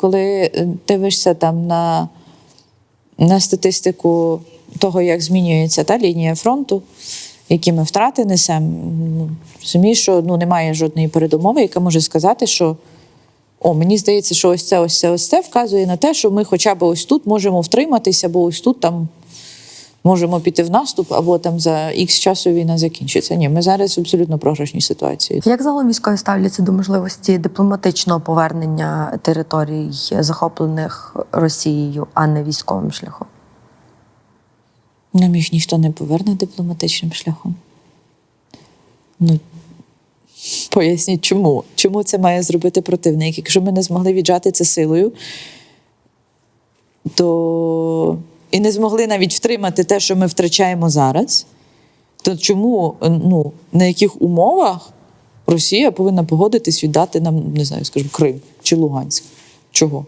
Коли е, дивишся там на, на статистику того, як змінюється та лінія фронту, які ми втрати несемо, ну, розумієш, що ну, немає жодної передумови, яка може сказати, що о, мені здається, що ось це, ось це, ось це вказує на те, що ми хоча б ось тут можемо втриматися, бо ось тут там можемо піти в наступ, або там за ікс часу війна закінчиться. Ні, ми зараз в абсолютно програшній ситуації. Як загалом військові ставляться до можливості дипломатичного повернення територій, захоплених Росією, а не військовим шляхом? Нам їх ніхто не поверне дипломатичним шляхом. Ну, поясніть, чому? Чому це має зробити противник? Якщо ми не змогли віджати це силою, то і не змогли навіть втримати те, що ми втрачаємо зараз, то чому, ну, на яких умовах Росія повинна погодитись віддати нам, не знаю, скажімо, Крим чи Луганськ? Чого?